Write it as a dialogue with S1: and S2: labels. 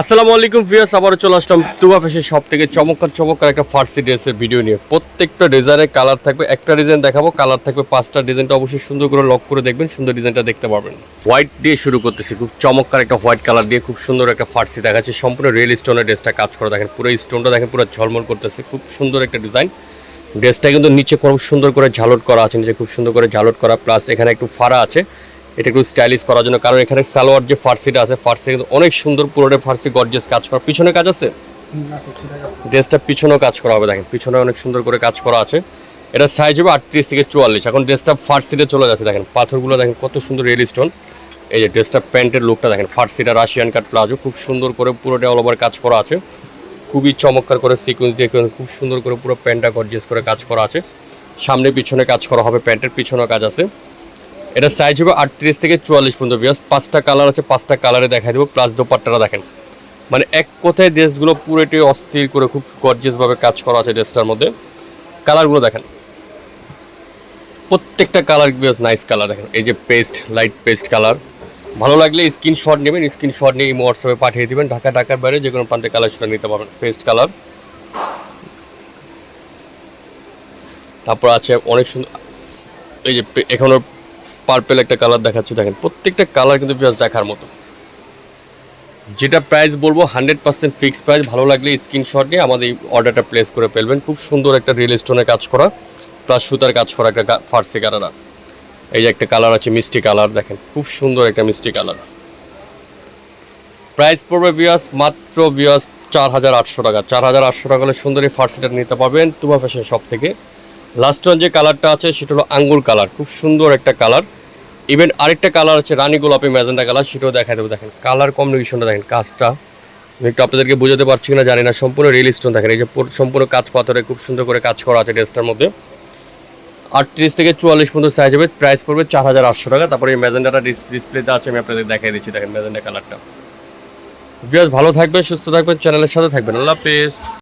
S1: আসসালামু আলাইকুম ভিউয়ার্স, আবারও চলে আসলাম তুবা ফেসের সব থেকে চমৎকার চমৎকার একটা ফার্সি ড্রেসের ভিডিও নিয়ে। প্রত্যেকটা ডিজাইনের কালার থাকবে, একটা ডিজাইন দেখাবো, কালার থাকবে পাঁচটা ডিজাইনটা অবশ্যই সুন্দর করে লক করে দেখবেন, সুন্দর ডিজাইনটা দেখতে পারবেন। হোয়াইট দিয়ে শুরু করতেছি, খুব চমৎকার একটা হোয়াইট কালার দিয়ে খুব সুন্দর একটা ফার্সি দেখাচ্ছে, সম্পূর্ণ রিয়েল স্টোনের ড্রেসটা কাজ করে, দেখেন পুরো স্টোনটা দেখেন পুরো ঝলমল করতেছে, খুব সুন্দর একটা ডিজাইন। ড্রেসটা কিন্তু নিচে খুব সুন্দর করে ঝালট করা আছে, নিচে খুব সুন্দর করে ঝালট করা, প্লাস এখানে একটু ফাড়া আছে। এটা একটু স্টাইলিশ করার জন্য কারণ এখানে সালোয়ার যে ফার্সিটা আছে ফার্সি অনেক সুন্দর পুরোটা ফার্সি গর্জিয়াস কাজ করা। পিছনে কাজ আছে? ড্রেসটা পিছনেও কাজ করা হবে দেখেন পিছনে অনেক সুন্দর করে কাজ করা আছে। এটা সাইজ হবে আটত্রিশ থেকে চুয়াল্লিশ। এখন ড্রেসটা ফার্সিতে চলে যাচ্ছে দেখেন পাথরগুলো দেখেন কত সুন্দর রিয়েল স্টোন এই যে ড্রেসটা প্যান্টের লুকটা দেখেন ফার্সিটা রাশিয়ান কাট প্লাজো খুব সুন্দর করে পুরোটা অল ওভার কাজ করা আছে। খুবই চমৎকার করে সিকোয়েন্স দিয়ে খুব সুন্দর করে পুরো প্যান্টটা গর্জিয়াস করে কাজ করা আছে। সামনে পিছনে কাজ করা হবে প্যান্টের পিছনেও কাজ আছে। এটা সাইজ হবে আটত্রিশ থেকে চুয়াল্লিশ পর্যন্ত বিয়াস পাঁচটা কালার আছে, পাঁচটা কালারে দেখাই দেবো। প্লাস দোপাট্টাটা দেখেন। মানে এক কথায় ড্রেসগুলো পুরোটাই অস্থির করে খুব গর্জিয়াসভাবে কাজ করা আছে ড্রেসটার মধ্যে। কালারগুলো দেখেন। প্রত্যেকটা কালার বেশ নাইস কালার দেখেন। এই যে পেস্ট লাইট পেস্ট কালার ভালো লাগলে স্ক্রিনশট নেবেন স্ক্রিনশট নিয়ে ইমো হোয়াটসঅ্যাপে পাঠিয়ে দিবেন। ঢাকা, ঢাকার বাইরে যে কোনো প্রান্তে কালার সেটা নিতে পারবেন পেস্ট কালার তারপর আছে অনেক সুন্দর এই যে এখনও পার্পেল একটা কালার দেখাচ্ছি, দেখেন। প্রত্যেকটা কালার কিন্তু বেশ দেখার মতো। যেটা প্রাইস বলব হান্ড্রেড পার্সেন্ট ফিক্স প্রাইস ভালো লাগলে স্ক্রিনশট নিয়ে আমাদের এই অর্ডারটা প্লেস করে ফেলবেন। খুব সুন্দর একটা রিয়েল স্টোনে কাজ করা প্লাস সুতার কাজ করা একটা ফার্সি কালার এই যে একটা কালার আছে, মিষ্টি কালার দেখেন। খুব সুন্দর একটা মিষ্টি কালার প্রাইস পড়বে বিয়াস মাত্র বিয়াস চার হাজার আটশো টাকা। চার হাজার আটশো টাকা হলে সুন্দর এই ফার্সিটা নিতে পারবেন তুমা ফ্যাশন শপ থেকে। লাস্ট ওয়ান যে কালারটা আছে, সেটা হলো আঙ্গুর কালার খুব সুন্দর একটা কালার ইভেন আরেকটা কালার আছে, রানী গোলাপি ম্যাজেন্টা কালার সেটাও দেখা দেবো। দেখেন কালার কম্বিনেশনটা দেখেন, কাজটা। আমি একটু আপনাদেরকে বোঝাতে পারছি না জানি না, সম্পূর্ণ রিয়েল স্টোন দেখেন, এই যে সম্পূর্ণ কাজ পাথরে খুব সুন্দর করে কাজ করা আছে ড্রেসটার মধ্যে। আটত্রিশ থেকে চুয়াল্লিশ পর্যন্ত সাইজ হবে প্রাইস পড়বে চার হাজার আটশো টাকা। তারপরে এই ম্যাজেন্টাটা ডিসপ্লেতে আছে, আমি আপনাদের দেখাই দিচ্ছি, দেখেন ম্যাজেন্টা কালারটা বিয়াস ভালো থাকবেন, সুস্থ থাকবেন চ্যানেলের সাথে থাকবেন। আল্লাহ হাফেজ।